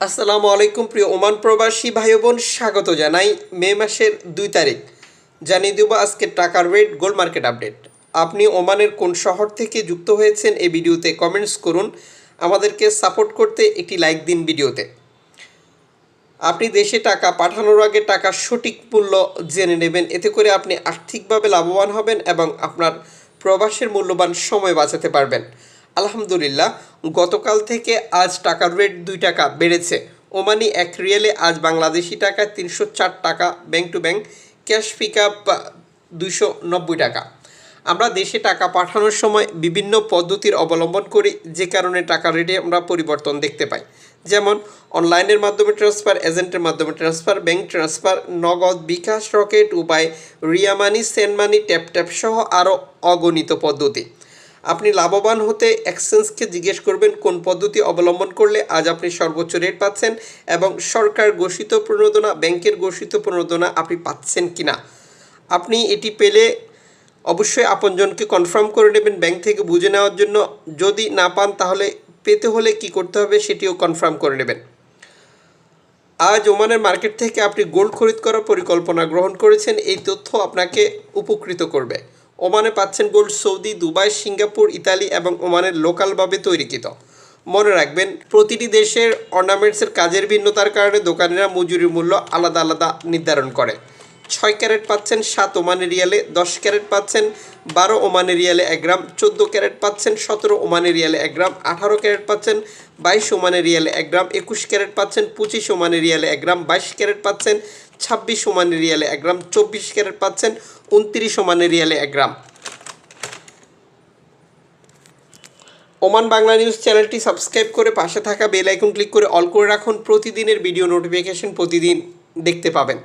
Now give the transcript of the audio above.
আসসালামু আলাইকুম প্রিয় ওমান প্রবাসী ভাই বোন স্বাগত জানাই মে মাসের দুই তারিখ। জানিয়ে দেবো আজকে টাকার রেট, গোল্ড মার্কেট আপডেট। আপনি ওমানের কোন শহর থেকে যুক্ত হয়েছেন এই ভিডিওতে কমেন্টস করুন। আমাদেরকে সাপোর্ট করতে একটি লাইক দিন ভিডিওতে। আপনি দেশে টাকা পাঠানোর আগে টাকার সঠিক মূল্য জেনে নেবেন। এতে করে আপনি আর্থিকভাবে লাভবান হবেন এবং আপনার প্রবাসের মূল্যবান সময় বাঁচাতে পারবেন। আলহামদুলিল্লাহ গতকাল থেকে আজ টাকার রেট দুই টাকা বেড়েছে। ওমানি এক রিয়েলে আজ বাংলাদেশি টাকায় তিনশো চার টাকা, bank to bank cash pick up দুইশো নব্বই টাকা। আমরা দেশে টাকা পাঠানোর সময় বিভিন্ন পদ্ধতির অবলম্বন করি, যে কারণে টাকা রেটে আমরা পরিবর্তন দেখতে পাই। যেমন, অনলাইনের মাধ্যমে ট্রান্সফার, এজেন্টের মাধ্যমে transfer, bank transfer, Nagad, bKash, Rocket Upay Ria money, send money, tap tap সহ আরও অগণিত পদ্ধতি। আপনি লাভবান হতে এক্সচেঞ্জকে জিজ্ঞেস করবেন কোন পদ্ধতি অবলম্বন করলে আজ আপনি সর্বোচ্চ রেট পাচ্ছেন এবং সরকার ঘোষিত প্রণোদনা, ব্যাংকের ঘোষিত প্রণোদনা আপনি পাচ্ছেন কি না আপনি এটি পেলে অবশ্যই আপনজনকে কনফার্ম করে নেবেন ব্যাংক থেকে বুঝে নেওয়ার জন্য। যদি না পান তাহলে পেতে হলে কি করতে হবে সেটিও কনফার্ম করে নেবেন। আজ ওমানের মার্কেট থেকে আপনি গোল্ড খরিদ করার পরিকল্পনা গ্রহণ করেছেন, এই তথ্য আপনাকে উপকৃত করবে। ওমানে পাচ্ছেন gold Saudi, Dubai, Singapore, Italy এবং ওমানের লোকালভাবে তৈরিকৃত। মনে রাখবেন, প্রতিটি দেশের অর্নামেন্টসের কাজের ভিন্নতার কারণে দোকানিরা মজুরির মূল্য আলাদা আলাদা নির্ধারণ করে। ছয় ক্যারেট পাচ্ছেন সাত ওমানের রিয়ালে, দশ ক্যারেট পাচ্ছেন বারো ওমানের রিয়ালে এক গ্রাম, চোদ্দ ক্যারেট পাচ্ছেন সতেরো ওমানের রিয়ালে এক গ্রাম, আঠারো ক্যারেট পাচ্ছেন বাইশ ওমানের রিয়ালে এক গ্রাম, একুশ ক্যারেট পাচ্ছেন পঁচিশ ওমানের রিয়ালে এক গ্রাম, বাইশ ক্যারেট পাচ্ছেন ছাব্বিশ সমানের রিয়ালে এক গ্রাম, চব্বিশ ক্যারেট পাচ্ছেন উনত্রিশ সমানের রিয়ালে এক গ্রাম। ওমান বাংলা নিউজ চ্যানেলটি সাবস্ক্রাইব করে পাশে থাকা বেল আইকন ক্লিক করে অল করে রাখুন। প্রতিদিনের ভিডিও নোটিফিকেশন প্রতিদিন দেখতে পাবেন।